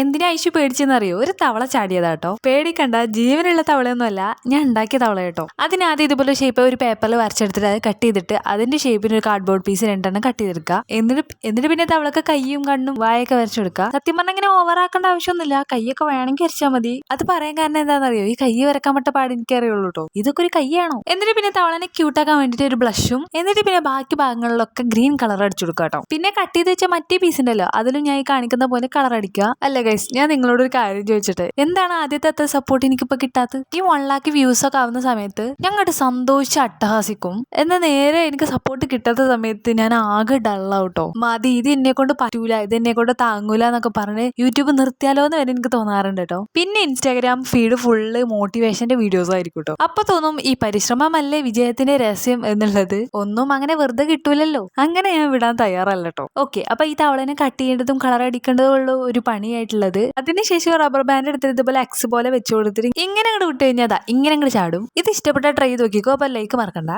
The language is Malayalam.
എന്തിനാ ഐശു പേടിച്ചെന്നറിയോ? ഒരു തവള ചാടിയതാട്ടോ. പേടിക്കണ്ട ജീവനുള്ള തവളയൊന്നുമല്ല ഞാൻ ഉണ്ടാക്കിയ തവള കേട്ടോ അതിനാദ്യം ഇതുപോലെ ഷേപ്പ് ഒരു പേപ്പറിൽ വരച്ചെടുത്തിട്ട് അത് കട്ട് ചെയ്തിട്ട് അതിന്റെ ഷേപ്പിന് ഒരു കാർഡ്ബോർഡ് പീസ് രണ്ടെണ്ണം കട്ട് ചെയ്തെടുക്കുക. എന്നിട്ട് എന്നിട്ട് പിന്നെ തവളക്ക് കൈയും കണ്ണും വായൊക്കെ വരച്ചെടുക്കുക. സത്യം പറഞ്ഞാൽ ഇങ്ങനെ ഓവറാക്കേണ്ട ആവശ്യമൊന്നുമില്ല. കൈയൊക്കെ വേണമെങ്കിൽ വരച്ചാൽ മതി. അത് പറയാൻ കാരണം എന്താണെന്നറിയോ? ഈ കൈ വരക്കാൻ പറ്റ പാട് എനിക്കറിയുള്ളൂ കേട്ടോ. ഇതൊക്കെ ഒരു കൈയാണോ? എന്നിട്ട് പിന്നെ തവളനെ ക്യൂട്ടാക്കാൻ വേണ്ടിയിട്ട് ഒരു ബ്ലഷും എന്നിട്ട് പിന്നെ ബാക്കി ഭാഗങ്ങളിലൊക്കെ ഗ്രീൻ കളർ അടിച്ചു കൊടുക്കുക കേട്ടോ. പിന്നെ കട്ട് ചെയ്ത് വെച്ച മറ്റേ പീസ് ഉണ്ടല്ലോ അതിലും ഞാൻ ഈ കാണിക്കുന്ന പോലെ കളർ അടിക്കുക. അല്ല ഗൈസ് ഞാൻ നിങ്ങളോട് ഒരു കാര്യം ചോദിച്ചിട്ട്. എന്താണ് ആദ്യത്തെ അത്ര സപ്പോർട്ട് എനിക്കിപ്പോ കിട്ടാത്തത്? ഈ വൺ ലാക്ക് വ്യൂസ് ഒക്കെ ആവുന്ന സമയത്ത് ഞങ്ങോട്ട് സന്തോഷിച്ച് അട്ടഹാസിക്കും. എന്നാൽ നേരെ എനിക്ക് സപ്പോർട്ട് കിട്ടാത്ത സമയത്ത് ഞാൻ ആകെ ഡള്ളാവട്ടോ മതി ഇത് എന്നെ കൊണ്ട് പറ്റൂല ഇത് എന്നെ കൊണ്ട് താങ്ങൂല എന്നൊക്കെ പറഞ്ഞ് യൂട്യൂബ് നിർത്തിയാലോ എന്ന് വരെ എനിക്ക് തോന്നാറുണ്ട് കേട്ടോ. പിന്നെ ഇൻസ്റ്റാഗ്രാം ഫീഡ് ഫുള്ള് മോട്ടിവേഷന്റെ വീഡിയോസ് ആയിരിക്കും കേട്ടോ. അപ്പൊ തോന്നും ഈ പരിശ്രമമല്ലേ വിജയത്തിന്റെ രഹസ്യം എന്നുള്ളത്? ഒന്നും അങ്ങനെ വെറുതെ കിട്ടൂലല്ലോ. അങ്ങനെ ഞാൻ വിടാൻ തയ്യാറല്ല കേട്ടോ. ഓക്കെ അപ്പൊ ഈ തവളനെ കട്ട് ചെയ്യേണ്ടതും കളർ അടിക്കേണ്ടതും ഉള്ള ഒരു പണിയായിട്ടുള്ളത് അതിനുശേഷം റബ്ബർ ബാൻഡ് എടുത്തിട്ട് ഇതുപോലെ എക്സ് പോലെ വെച്ചു കൊടുത്തിട്ട് ഇങ്ങനെ അങ്ങോട്ട് വിട്ട് കഴിഞ്ഞാൽ ഇങ്ങനെ അങ്ങോട്ട് ചാടും. ഇത് ഇഷ്ടപ്പെട്ട ട്രൈ നോക്കിക്കോ അപ്പൊ ലൈക്ക് മറക്കണ്ട.